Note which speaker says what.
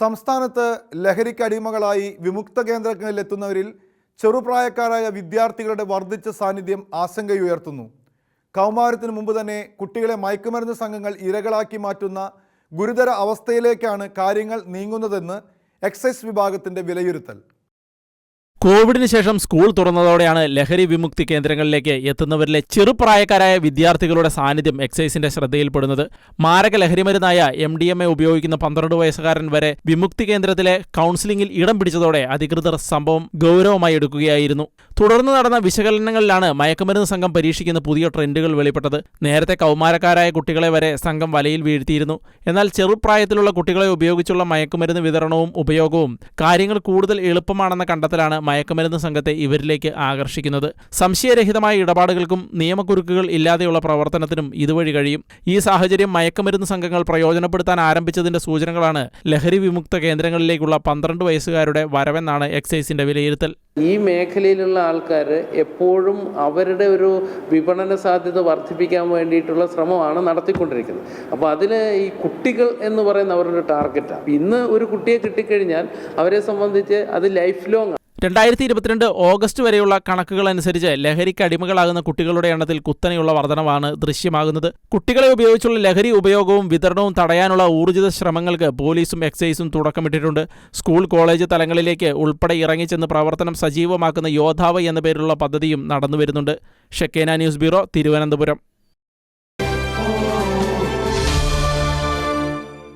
Speaker 1: സംസ്ഥാനത്ത് ലഹരിക്കടിമകളായി വിമുക്ത കേന്ദ്രങ്ങളിലെത്തുന്നവരിൽ ചെറുപ്രായക്കാരായ വിദ്യാർത്ഥികളുടെ വർദ്ധിച്ച സാന്നിധ്യം ആശങ്കയുയർത്തുന്നു. കൗമാരത്തിന് മുമ്പ് തന്നെ കുട്ടികളെ മയക്കുമരുന്ന് സംഘങ്ങൾ ഇരകളാക്കി മാറ്റുന്ന ഗുരുതര അവസ്ഥയിലേക്കാണ് കാര്യങ്ങൾ നീങ്ങുന്നതെന്ന് എക്സൈസ് വിഭാഗത്തിന്റെ വിലയിരുത്തൽ.
Speaker 2: കോവിഡിന് ശേഷം സ്കൂൾ തുറന്നതോടെയാണ് ലഹരി വിമുക്തി കേന്ദ്രങ്ങളിലേക്ക് എത്തുന്നവരിലെ ചെറുപ്രായക്കാരായ വിദ്യാർത്ഥികളുടെ സാന്നിധ്യം എക്സൈസിന്റെ ശ്രദ്ധയിൽപ്പെടുന്നത്. മാരക ലഹരിമരുന്നായ എം ഡി എം എ ഉപയോഗിക്കുന്ന പന്ത്രണ്ട് വയസ്സുകാരൻ വരെ വിമുക്തി കേന്ദ്രത്തിലെ കൗൺസിലിംഗിൽ ഇടം പിടിച്ചതോടെ അധികൃതർ സംഭവം ഗൗരവമായി എടുക്കുകയായിരുന്നു. തുടർന്ന് നടന്ന വിശകലനങ്ങളിലാണ് മയക്കുമരുന്ന് സംഘം പരീക്ഷിക്കുന്ന പുതിയ ട്രെൻഡുകൾ വെളിപ്പെട്ടത്. നേരത്തെ കൗമാരക്കാരായ കുട്ടികളെ വരെ സംഘം വലയിൽ വീഴ്ത്തിയിരുന്നു. എന്നാൽ ചെറുപ്രായത്തിലുള്ള കുട്ടികളെ ഉപയോഗിച്ചുള്ള മയക്കുമരുന്ന് വിതരണവും ഉപയോഗവും കാര്യങ്ങൾ കൂടുതൽ എളുപ്പമാണെന്ന കണ്ടെത്തലാണ് മയക്കുമരുന്ന് സംഘത്തെ ഇവരിലേക്ക് ആകർഷിക്കുന്നത്. സംശയരഹിതമായ ഇടപാടുകൾക്കും നിയമക്കുരുക്കുകൾ ഇല്ലാതെയുള്ള പ്രവർത്തനത്തിനും ഇതുവഴി കഴിയും. ഈ സാഹചര്യം മയക്കുമരുന്ന് സംഘങ്ങൾ പ്രയോജനപ്പെടുത്താൻ ആരംഭിച്ചതിന്റെ സൂചനകളാണ് ലഹരി വിമുക്ത കേന്ദ്രങ്ങളിലേക്കുള്ള പന്ത്രണ്ട് വയസ്സുകാരുടെ വരവെന്നാണ് എക്സൈസിന്റെ വിലയിരുത്തൽ.
Speaker 3: ഈ മേഖലയിലുള്ള ആൾക്കാർ എപ്പോഴും അവരുടെ ഒരു വിപണന സാധ്യത വർദ്ധിപ്പിക്കാൻ വേണ്ടിയിട്ടുള്ള ശ്രമമാണ് നടത്തിക്കൊണ്ടിരിക്കുന്നത്. അപ്പോൾ അതിൽ ഈ കുട്ടികൾ എന്ന് പറയുന്ന അവരുടെ ടാർഗറ്റാണ് ഇന്ന് ഒരു കുട്ടിയെ കിട്ടിക്കഴിഞ്ഞാൽ അവരെ സംബന്ധിച്ച് അത് ലൈഫ് ലോങ്
Speaker 2: രണ്ടായിരത്തി ഇരുപത്തിരണ്ട് ഓഗസ്റ്റ് വരെയുള്ള കണക്കുകൾ അനുസരിച്ച് ലഹരിക്ക് അടിമകളാകുന്ന കുട്ടികളുടെ എണ്ണത്തിൽ കുത്തനെയുള്ള വർധനവാണ് ദൃശ്യമാകുന്നത്. കുട്ടികളെ ഉപയോഗിച്ചുള്ള ലഹരി ഉപയോഗവും വിതരണവും തടയാനുള്ള ഊർജിത ശ്രമങ്ങൾക്ക് പോലീസും എക്സൈസും തുടക്കമിട്ടിട്ടുണ്ട്. സ്കൂൾ കോളേജ് തലങ്ങളിലേക്ക് ഉൾപ്പെടെ ഇറങ്ങിച്ചെന്ന് പ്രവർത്തനം സജീവമാക്കുന്ന യോദ്ധാവ് എന്ന പേരിലുള്ള പദ്ധതിയും നടന്നുവരുന്നുണ്ട്. ഷെക്കേന ന്യൂസ് ബ്യൂറോ തിരുവനന്തപുരം.